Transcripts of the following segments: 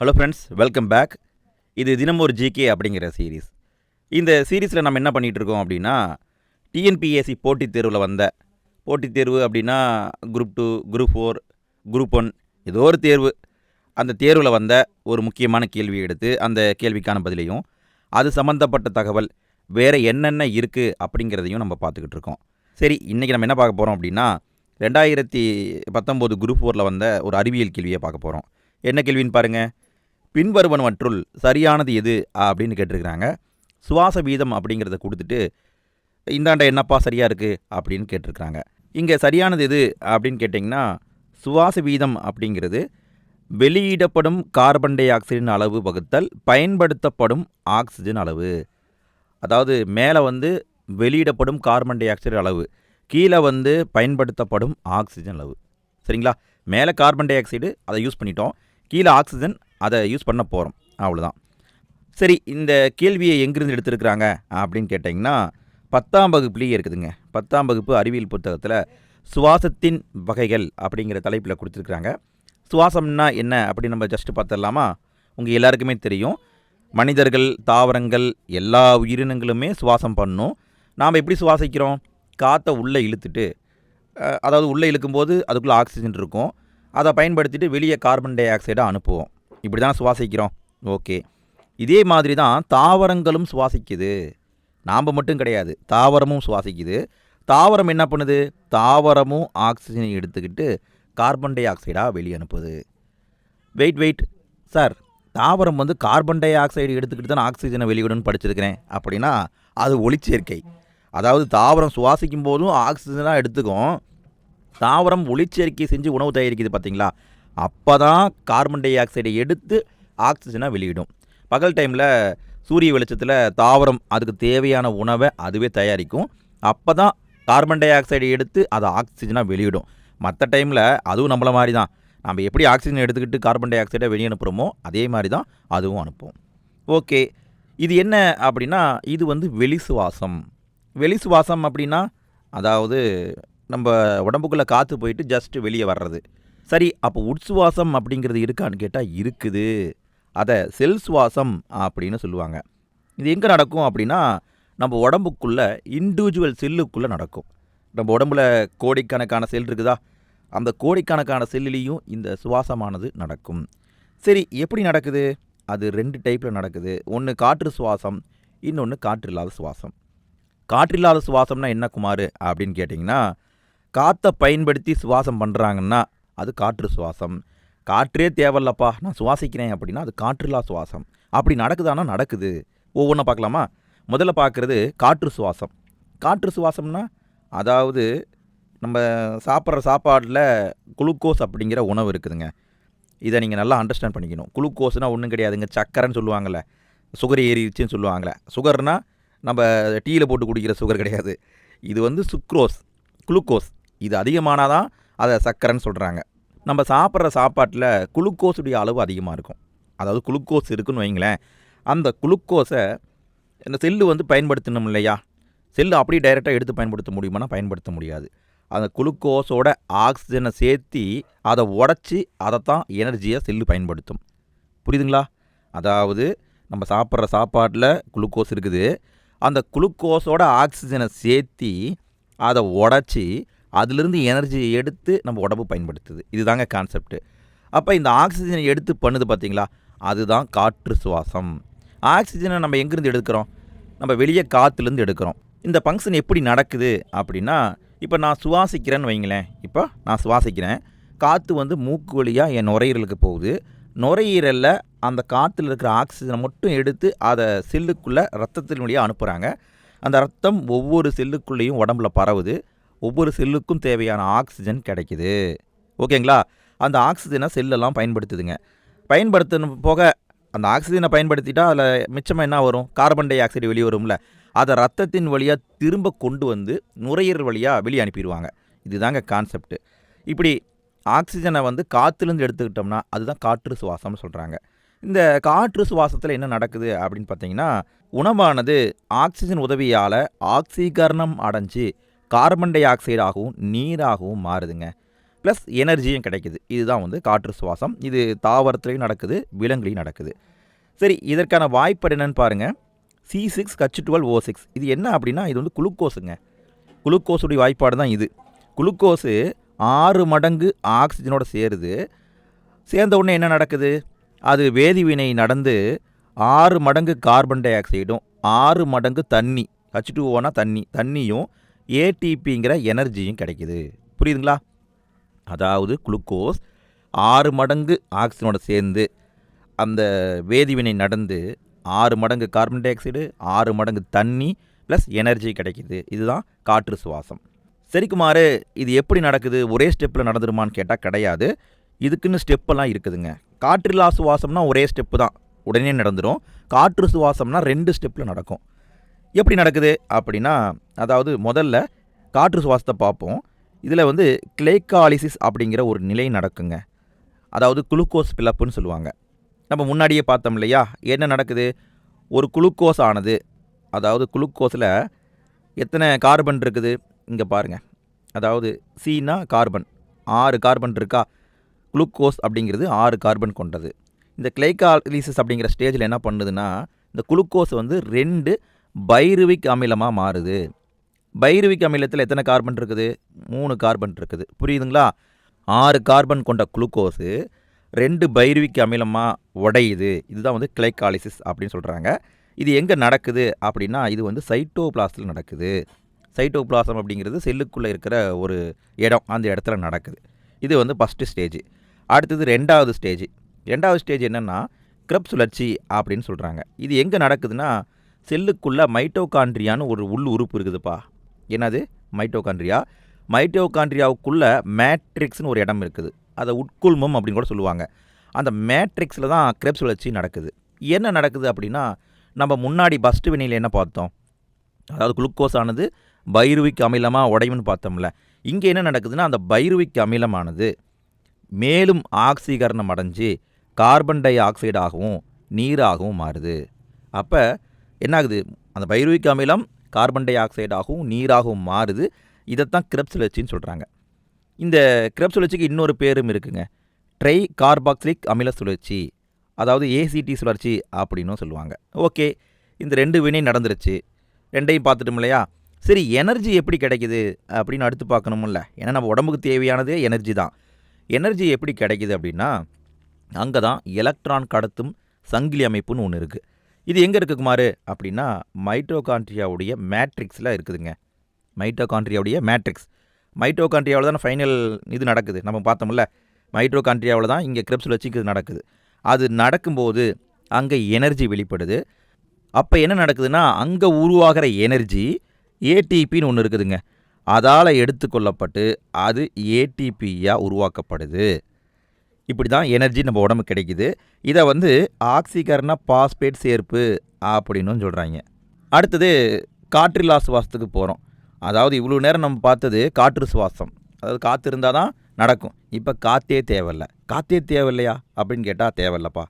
Hello friends welcome back இது தினம் ஒரு ஜிகே அப்படிங்கிற சீரீஸ் இந்த சீரீஸில் நம்ம என்ன பண்ணிகிட்டு இருக்கோம் அப்படின்னா டிஎன்பிஎஸ்சி போட்டித் தேர்வில் வந்த போட்டித் தேர்வு அப்படின்னா group two group four group one ஏதோ ஒரு தேர்வு. அந்த தேர்வில் வந்த ஒரு முக்கியமான கேள்வியை எடுத்து அந்த கேள்விக்கான பதிலையும் அது சம்மந்தப்பட்ட தகவல் வேறு என்னென்ன இருக்குது அப்படிங்கிறதையும் நம்ம பார்த்துக்கிட்டு இருக்கோம். சரி இன்றைக்கி நம்ம என்ன பார்க்க போகிறோம் அப்படின்னா ரெண்டாயிரத்தி பத்தொம்போது குரூப் ஃபோரில் வந்த ஒரு அறிவியல் கேள்வியை பார்க்க போகிறோம் என்ன கேள்வின்னு பாருங்கள் பின்வருவனவற்றுள் சரியானது எது? அப்படின்னு கேட்டிருக்கிறாங்க. சுவாச வீதம் அப்படிங்கிறத கொடுத்துட்டு இந்தாண்ட என்னப்பா சரியாக இருக்குது அப்படின்னு கேட்டிருக்கிறாங்க. இங்கே சரியானது எது? அப்படின்னு கேட்டிங்கன்னா சுவாச வீதம் அப்படிங்கிறது வெளியிடப்படும் கார்பன் டை ஆக்சைடின் அளவு வகுத்தல் பயன்படுத்தப்படும் ஆக்சிஜன் அளவு. அதாவது மேலே வந்து வெளியிடப்படும் கார்பன் டை ஆக்சைடு அளவு கீழே வந்து பயன்படுத்தப்படும் ஆக்சிஜன் அளவு. சரிங்களா? மேலே கார்பன் டை ஆக்சைடு அதை யூஸ் பண்ணிட்டோம். கீழே ஆக்சிஜன் அதை யூஸ் பண்ண போகிறோம் அவ்வளோதான் சரி இந்த கேள்வியை எங்கிருந்து எடுத்திருக்கிறாங்க? அப்படின்னு கேட்டிங்கன்னா பத்தாம் வகுப்புலேயே இருக்குதுங்க. பத்தாம் வகுப்பு அறிவியல் புத்தகத்தில் சுவாசத்தின் வகைகள் அப்படிங்கிற தலைப்பில் கொடுத்துருக்குறாங்க. சுவாசம்னா என்ன அப்படின்னு நம்ம ஜஸ்ட்டு பார்த்துடலாமா? உங்கள் எல்லாருக்குமே தெரியும். மனிதர்கள் தாவரங்கள் எல்லா உயிரினங்களுமே சுவாசம் பண்ணும். நாம் எப்படி சுவாசிக்கிறோம்? காற்றை உள்ளே இழுத்துட்டு அதாவது உள்ளே இழுக்கும்போது அதுக்குள்ளே ஆக்சிஜன் இருக்கும். அதை பயன்படுத்திட்டு வெளியே கார்பன் டை ஆக்சைடை அனுப்புவோம். இப்படி தான் சுவாசிக்கிறோம். ஓகே. இதே மாதிரி தான் தாவரங்களும் சுவாசிக்குது. நாம் மட்டும் கிடையாது தாவரமும் சுவாசிக்குது. தாவரம் என்ன பண்ணுது? தாவரமும் ஆக்சிஜனை எடுத்துக்கிட்டு கார்பன் டை ஆக்சைடாக வெளியே அனுப்புது. வெயிட் வெயிட் சார் தாவரம் வந்து கார்பன் டை ஆக்சைடு எடுத்துக்கிட்டு தான் ஆக்சிஜனை வெளியிடணும்னு படிச்சிருக்கிறேன். அப்படின்னா அது ஒளிச்சேர்க்கை. அதாவது தாவரம் சுவாசிக்கும் போதும் ஆக்சிஜனாக எடுத்துக்கும். தாவரம் ஒளிச்சேர்க்கை செஞ்சு உணவு தயாரிக்குது பார்த்தீங்களா? அப்போ தான் கார்பன் டை ஆக்சைடை எடுத்து ஆக்சிஜனாக வெளியிடும். பகல் டைமில் சூரிய வெளிச்சத்தில் தாவரம் அதுக்கு தேவையான உணவை அதுவே தயாரிக்கும். அப்போ தான் கார்பன் டை ஆக்சைடை எடுத்து அதை ஆக்சிஜனாக வெளியிடும். மற்ற டைமில் அதுவும் நம்மள மாதிரி தான் நம்ம எப்படி ஆக்சிஜன் எடுத்துக்கிட்டு கார்பன் டை ஆக்சைடை வெளியே அனுப்புகிறோமோ அதே மாதிரி தான் அதுவும் அனுப்பும். ஓகே. இது என்ன அப்படின்னா இது வந்து வெளி சுவாசம் வெளி சுவாசம் அப்படின்னா அதாவது நம்ம உடம்புக்குள்ளே காற்று போயிட்டு ஜஸ்ட்டு வெளியே வர்றது. சரி அப்போ உட்சுவாசம் அப்படிங்கிறது இருக்கான்னு கேட்டால் இருக்குது. அதை செல் சுவாசம் அப்படின்னு சொல்லுவாங்க. இது எங்கே நடக்கும் அப்படின்னா நம்ம உடம்புக்குள்ளே இண்டிவிஜுவல் செல்லுக்குள்ளே நடக்கும். நம்ம உடம்புல கோடிக்கணக்கான செல் இருக்குதா? அந்த கோடிக்கணக்கான செல்லுலேயும் இந்த சுவாசமானது நடக்கும். சரி எப்படி நடக்குது? அது ரெண்டு டைப்பில் நடக்குது. ஒன்று காற்று சுவாசம் இன்னொன்று காற்றில்லாத சுவாசம். காற்றில்லாத சுவாசம்னா என்ன குமார்? அப்படின்னு கேட்டிங்கன்னா காற்றை பயன்படுத்தி சுவாசம் பண்ணுறாங்கன்னா அது காற்று சுவாசம். காற்றே தேவையில்லப்பா. நான் சுவாசிக்கிறேன் அப்படின்னா அது காற்றுலா சுவாசம். அப்படி நடக்குதானா? நடக்குது. ஒவ்வொன்றா பார்க்கலாமா? முதல்ல பார்க்குறது காற்று சுவாசம். காற்று சுவாசம்னா அதாவது நம்ம சாப்பிட்ற சாப்பாட்டில் குளுக்கோஸ் அப்படிங்கிற உணவு இருக்குதுங்க. இதை நீங்கள் நல்லா அண்டர்ஸ்டாண்ட் பண்ணிக்கணும். குளுக்கோஸ்னால் ஒன்றும் கிடையாதுங்க. சக்கரைன்னு சொல்லுவாங்கள்ல சுகர் ஏறிடுச்சுன்னு சொல்லுவாங்களே சுகர்னா நம்ம டீயில் போட்டு குடிக்கிற சுகர் கிடையாது. இது வந்து சுக்ரோஸ் குளுக்கோஸ். இது அதிகமானால் தான் அதை சக்கரைன்னு சொல்கிறாங்க நம்ம சாப்பிட்ற சாப்பாட்டில் குளுக்கோஸுடைய அளவு அதிகமாக இருக்கும். அதாவது குளுக்கோஸ் இருக்குன்னு வைங்களேன் அந்த குளுக்கோஸை இந்த செல்லு வந்து பயன்படுத்தணும் இல்லையா? செல்லு அப்படியே டைரெக்டாக எடுத்து பயன்படுத்த முடியுமானா பயன்படுத்த முடியாது. அந்த குளுக்கோஸோட ஆக்சிஜனை சேர்த்தி அதை உடச்சி அதை தான் எனர்ஜியாக செல்லு பயன்படுத்தும். புரியுதுங்களா? அதாவது நம்ம சாப்பிட்ற சாப்பாட்டில் குளுக்கோஸ் இருக்குது. அந்த குளுக்கோஸோட ஆக்சிஜனை சேர்த்தி அதை உடச்சி அதிலிருந்து எனர்ஜியை எடுத்து நம்ம உடம்பு பயன்படுத்துது. இதுதாங்க கான்செப்ட் அப்போ இந்த ஆக்சிஜனை எடுத்து பண்ணுது பார்த்தீங்களா அதுதான் காற்று சுவாசம். ஆக்சிஜனை நம்ம எங்கேருந்து எடுக்கிறோம்? நம்ம வெளியே காற்றுலேருந்து எடுக்கிறோம். இந்த ஃபங்க்ஷன் எப்படி நடக்குது அப்படின்னா இப்போ நான் சுவாசிக்கிறேன்னு வைங்களேன். இப்போ நான் சுவாசிக்கிறேன். காற்று வந்து மூக்கு வழியாக என் நுரையீரலுக்கு போகுது. நுரையீரலில் அந்த காற்றுல இருக்கிற ஆக்சிஜனை மட்டும் எடுத்து அதை செல்லுக்குள்ளே ரத்தத்தின் வழியாக அனுப்புகிறாங்க அந்த ரத்தம் ஒவ்வொரு செல்லுக்குள்ளேயும் உடம்புல பரவுது. ஒவ்வொரு செல்லுக்கும் தேவையான ஆக்சிஜன் கிடைக்குது. ஓகேங்களா? அந்த ஆக்சிஜனை செல்லெல்லாம் பயன்படுத்துதுங்க. பயன்படுத்தின போக அந்த ஆக்சிஜனை பயன்படுத்திட்டால் அதில் மிச்சமாக என்ன வரும்? கார்பன் டை ஆக்சைடு வெளியே வரும்ல. அதை ரத்தத்தின் வழியாக திரும்ப கொண்டு வந்து நுரையீரல் வழியாக வெளியே அனுப்பிடுவாங்க இதுதாங்க கான்செப்ட். இப்படி ஆக்சிஜனை வந்து காற்றுலேருந்து எடுத்துக்கிட்டோம்னா அதுதான் காற்று சுவாசம்னு சொல்கிறாங்க இந்த காற்று சுவாசத்தில் என்ன நடக்குது அப்படின்னு பார்த்தீங்கன்னா உணவானது ஆக்சிஜன் உதவியால் ஆக்சீகரணம் அடைஞ்சு கார்பன் டை ஆக்சைடாகவும் நீராகவும் மாறுதுங்க. ப்ளஸ் எனர்ஜியும் கிடைக்குது. இதுதான் வந்து காற்று சுவாசம். இது தாவரத்துலேயும் நடக்குது விலங்குலேயும் நடக்குது. சரி இதற்கான வாய்ப்பு என்னன்னு பாருங்கள் C six H twelve O six இது என்ன அப்படின்னா இது வந்து குளுக்கோஸுங்க. குளுக்கோஸுடைய வாய்ப்பாடு தான் இது. குளுக்கோஸு ஆறு மடங்கு ஆக்சிஜனோட சேருது. சேர்ந்த உடனே என்ன நடக்குது? அது வேதிவினை நடந்து ஆறு மடங்கு கார்பன் டை ஆக்சைடும் ஆறு மடங்கு தண்ணி. ஹச் டூ ஓனா தண்ணி. தண்ணியும் ஏடிபிங்கிற எனர்ஜியும் கிடைக்குது. புரியுதுங்களா? அதாவது குளுக்கோஸ் ஆறு மடங்கு ஆக்சிஜனோட சேர்ந்து அந்த வேதிவினை நடந்து ஆறு மடங்கு கார்பன் டை ஆக்சைடு ஆறு மடங்கு தண்ணி ப்ளஸ் எனர்ஜி கிடைக்குது. இதுதான் காற்று சுவாசம். சரிக்குமாறு இது எப்படி நடக்குது? ஒரே ஸ்டெப்பில் நடந்துருமான்னு கேட்டால் கிடையாது. இதுக்குன்னு ஸ்டெப்பெல்லாம் இருக்குதுங்க. காற்றில்லா சுவாசம்னா ஒரே ஸ்டெப்பு தான். உடனே நடந்துடும் காற்று சுவாசம்னா ரெண்டு ஸ்டெப்பில் நடக்கும். எப்படி நடக்குது அப்படின்னா அதாவது முதல்ல காற்று சுவாசத்தை பார்ப்போம். இதில் வந்து கிளைகாலிசிஸ் அப்படிங்கிற ஒரு நிலை நடக்குங்க. அதாவது குளுக்கோஸ் பிளப்புன்னு சொல்லுவாங்க. நம்ம முன்னாடியே பார்த்தோம் இல்லையா? என்ன நடக்குது? ஒரு குளுக்கோஸ் ஆனது. அதாவது குளுக்கோஸில் எத்தனை கார்பன் இருக்குது? இங்கே பாருங்கள் அதாவது சீனா கார்பன். ஆறு கார்பன் இருக்கா? குளுக்கோஸ் அப்படிங்கிறது ஆறு கார்பன் கொண்டது. இந்த கிளைகாலிசிஸ் அப்படிங்கிற ஸ்டேஜில் என்ன பண்ணுதுன்னா இந்த குளுக்கோஸ் வந்து ரெண்டு பைருவிக் அமிலமாக மாறுது? பைருவிக் அமிலத்தில் எத்தனை கார்பன் இருக்குது? மூணு கார்பன் இருக்குது. புரியுதுங்களா? ஆறு கார்பன் கொண்ட குளுக்கோஸு ரெண்டு பைருவிக் அமிலமாக உடையுது. இதுதான் வந்து கிளைகாலிசிஸ் அப்படின்னு சொல்கிறாங்க இது எங்கே நடக்குது அப்படின்னா இது வந்து சைட்டோபிளாஸில் நடக்குது. சைட்டோபிளாசம் அப்படிங்கிறது செல்லுக்குள்ளே இருக்கிற ஒரு இடம் அந்த இடத்துல நடக்குது. இது வந்து ஃபஸ்ட்டு ஸ்டேஜ். அடுத்தது ரெண்டாவது ஸ்டேஜ். ரெண்டாவது ஸ்டேஜ் என்னென்னா கிரப் சுழற்சி அப்படின்னு சொல்கிறாங்க இது எங்கே நடக்குதுன்னா செல்லுக்குள்ளே மைட்டோகாண்ட்ரியான்னு ஒரு உள் உறுப்பு இருக்குதுப்பா. என்னது? மைட்டோகாண்ட்ரியா? மைட்டோகாண்ட்ரியாவுக்குள்ளே மேட்ரிக்ஸ்னு ஒரு இடம் இருக்குது. அதை உட்குள்மம் அப்படின்னு கூட சொல்லுவாங்க. அந்த மேட்ரிக்ஸில் தான் கிரெப்ஸ் சுழற்சி நடக்குது. என்ன நடக்குது அப்படின்னா நம்ம முன்னாடி பஸ்ட் வினையில் என்ன பார்த்தோம்? அதாவது குளுக்கோஸ் ஆனது பைருவிக் அமிலமாக உடையும்னு பார்த்தோம்ல. இங்கே என்ன நடக்குதுன்னா அந்த பைருவிக் அமிலமானது மேலும் ஆக்சீகரணம் அடைஞ்சு கார்பன் டை ஆக்சைடாகவும் நீராகவும் மாறுது. அப்போ என்னாகுது? அந்த பைரூவிக் அமிலம் கார்பன் டை ஆக்சைடாகவும் நீராகவும் மாறுது. இதைத்தான் கிரெப் சுழற்சின்னு சொல்கிறாங்க இந்த கிரெப் சுழற்சிக்கு இன்னொரு பேரும் இருக்குங்க. ட்ரை கார்பாக்சிலிக் அமில சுழற்சி அதாவது ஏசிடி சுழற்சி அப்படின்னும் சொல்லுவாங்க. ஓகே இந்த ரெண்டு வினை நடந்துருச்சு. ரெண்டையும் பார்த்துட்டோம் இல்லையா? சரி எனர்ஜி எப்படி கிடைக்குது அப்படின்னு அடுத்து பார்க்கணுமில்ல ஏன்னா நம்ம உடம்புக்கு தேவையானதே எனர்ஜி தான். எனர்ஜி எப்படி கிடைக்குது அப்படின்னா அங்கே தான் எலக்ட்ரான் கடத்தும் சங்கிலி அமைப்புன்னு ஒன்று இருக்குது இது எங்கே இருக்குது குமார்? அப்படின்னா மைட்டோகாண்ட்ரியாவுடைய மேட்ரிக்ஸில் இருக்குதுங்க. மைட்டோகாண்ட்ரியாவுடைய மேட்ரிக்ஸ் மைட்டோகாண்ட்ரியாவில் தான் ஃபைனல் இது நடக்குது. நம்ம பார்த்தோம்ல மைட்ரோகான்ட்ரியாவில் தான் இங்கே கிரிப்ஸில் வச்சுக்கிறது நடக்குது. அது நடக்கும்போது அங்கே எனர்ஜி வெளிப்படுது. அப்போ என்ன நடக்குதுன்னா அங்கே உருவாகிற எனர்ஜி ஏடிபின்னு ஒன்று இருக்குதுங்க. அதால் எடுத்துக்கொள்ளப்பட்டு அது ஏடிபியாக உருவாக்கப்படுது. இப்படி தான் எனர்ஜி நம்ம உடம்பு கிடைக்குது. இதை வந்து ஆக்சிகரண பாஸ்பேட் சேர்ப்பு அப்படின்னு சொல்கிறாங்க அடுத்தது காற்றில்லா சுவாசத்துக்கு போகிறோம் அதாவது இவ்வளோ நேரம் நம்ம பார்த்தது காற்று சுவாசம். அதாவது காற்று இருந்தால் தான் நடக்கும். இப்போ காற்றே தேவையில்ல. காற்றே தேவையில்லையா? அப்படின்னு கேட்டால் தேவையில்லப்பா.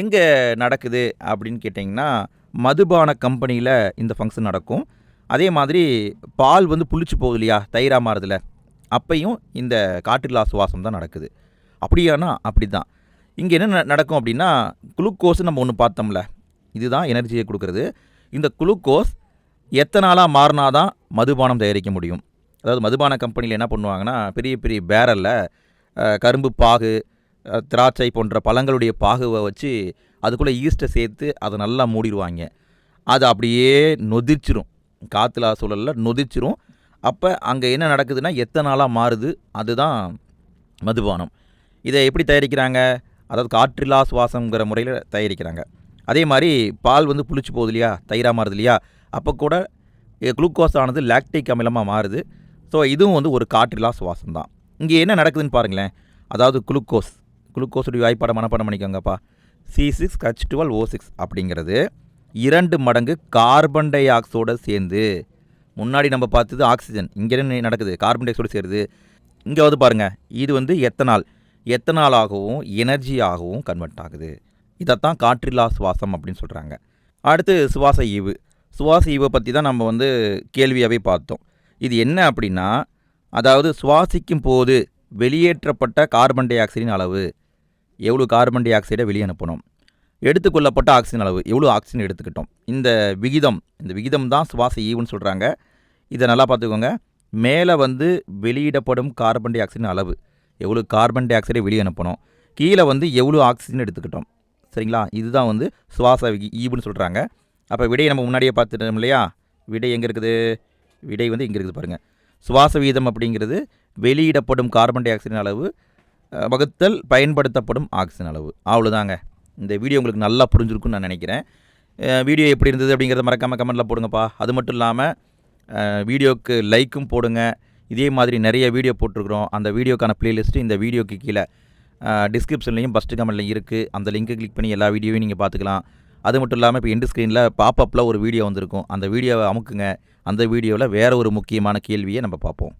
எங்கே நடக்குது அப்படின்னு கேட்டிங்கன்னா மதுபான கம்பெனியில் இந்த ஃபங்க்ஷன் நடக்கும். அதே மாதிரி பால் வந்து புளிச்சு போகுது இல்லையா? தயிராக மாறுதில்ல அப்பையும் இந்த காற்றில்லா சுவாசம் தான் நடக்குது. அப்படியானா அப்படி தான் இங்கே என்ன ந- நடக்கும் அப்படின்னா குளுக்கோஸ் நம்ம ஒன்று பார்த்தோம்ல இதுதான் எனர்ஜியை கொடுக்குறது. இந்த குளுக்கோஸ் எத்தனாலாக மாறினாதான் மதுபானம் தயாரிக்க முடியும். அதாவது மதுபான கம்பெனியில் என்ன பண்ணுவாங்கன்னா பெரிய பெரிய பேரலில் கரும்பு பாகு திராட்சை போன்ற பழங்களுடைய பாகுவை வச்சு அதுக்குள்ளே ஈஸ்ட்டை சேர்த்து அதை நல்லா மூடிடுவாங்க. அது அப்படியே நொதிச்சிரும் காற்றுலா சூழலில் நொதிச்சிரும் அப்போ அங்கே என்ன நடக்குதுன்னா எத்தனாலாக மாறுது அதுதான் மதுபானம். இதை எப்படி தயாரிக்கிறாங்க? அதாவது காற்றில்லா சுவாசங்கிற முறையில் தயாரிக்கிறாங்க. அதே மாதிரி பால் வந்து புளிச்சு போகுது இல்லையா? தயிராக மாறுது இல்லையா? அப்போ கூட குளுக்கோஸ் ஆனது லாக்டிக் அமிலமாக மாறுது. ஸோ இதுவும் வந்து ஒரு காற்றில்லா சுவாசம் தான் இங்கே என்ன நடக்குதுன்னு பாருங்களேன். அதாவது குளுக்கோஸ். குளுக்கோஸுடைய வாய்ப்பாடை மனப்பாடம் பண்ணிக்கோங்கப்பா. C six H twelve O six அப்படிங்கிறது இரண்டு மடங்கு கார்பன் டை ஆக்சைடோட சேர்ந்து முன்னாடி நம்ம பார்த்தது ஆக்சிஜன் இங்கே என்ன நடக்குது? கார்பன் டை ஆக்சைடு சேருது இங்கே வந்து பாருங்கள் இது வந்து எத்தனால்? எத்தனாலாகவும் எனர்ஜியாகவும் கன்வெர்ட் ஆகுது. இதைத்தான் காற்றில்லா சுவாசம் அப்படின்னு சொல்கிறாங்க அடுத்து சுவாச ஈவு. சுவாச ஈவை பற்றி தான் நம்ம வந்து கேள்வியாகவே பார்த்தோம். இது என்ன அப்படின்னா அதாவது சுவாசிக்கும் போது வெளியேற்றப்பட்ட கார்பன் டை ஆக்சைடின் அளவு. எவ்வளோ கார்பன் டை ஆக்சைடை வெளியே அனுப்பணும்? எடுத்துக்கொள்ளப்பட்ட ஆக்சிஜன் அளவு. எவ்வளோ ஆக்சிஜன் எடுத்துக்கிட்டோம்? இந்த விகிதம் இந்த விகிதம் தான் சுவாச ஈவுன்னு சொல்கிறாங்க இதை நல்லா பார்த்துக்கோங்க. மேலே வந்து வெளியிடப்படும் கார்பன் டை ஆக்சைடின் அளவு. எவ்வளோ கார்பன் டை ஆக்சைடை வெளியே அனுப்பணும். கீழே வந்து எவ்வளோ ஆக்சிஜன் எடுத்துக்கிட்டோம். சரிங்களா? இதுதான் வந்து சுவாச ஈபுன்னு சொல்கிறாங்க அப்போ விடையை நம்ம முன்னாடியே பார்த்துட்டோம் இல்லையா? விடை எங்கே இருக்குது? விடை வந்து இங்கே இருக்குது பாருங்கள் சுவாச வீதம் அப்படிங்கிறது வெளியிடப்படும் கார்பன் டை ஆக்சைடின் அளவு வகுத்தல் பயன்படுத்தப்படும் ஆக்சிஜன் அளவு. அவ்வளோதாங்க. இந்த வீடியோ உங்களுக்கு நல்லா புரிஞ்சிருக்குன்னு நான் நினைக்கிறேன். வீடியோ எப்படி இருந்தது அப்படிங்கிறத மறக்காமல் கமெண்ட்டில் போடுங்கப்பா. அது மட்டும் இல்லாமல் வீடியோவுக்கு லைக்கும் போடுங்கள் இதே மாதிரி நிறைய வீடியோ போட்டிருக்கிறோம். அந்த வீடியோக்கான பிளேலிஸ்ட்டு இந்த வீடியோக்கு கீழே டிஸ்கிரிப்ஷன்லையும் ஃபஸ்ட்டு கமெண்ட்லையும் இருக்குது அந்த லிங்கை கிளிக் பண்ணி எல்லா வீடியோவையும் நீங்கள் பார்த்துக்கலாம். அது மட்டும் இல்லாமல் இப்போ எண்டு ஸ்க்ரீனில் பாப்பப்பில் ஒரு வீடியோ வந்திருக்கும். அந்த வீடியோவை அமுக்குங்க. அந்த வீடியோவில் வேறு ஒரு முக்கியமான கேள்வியை நம்ம பார்ப்போம்.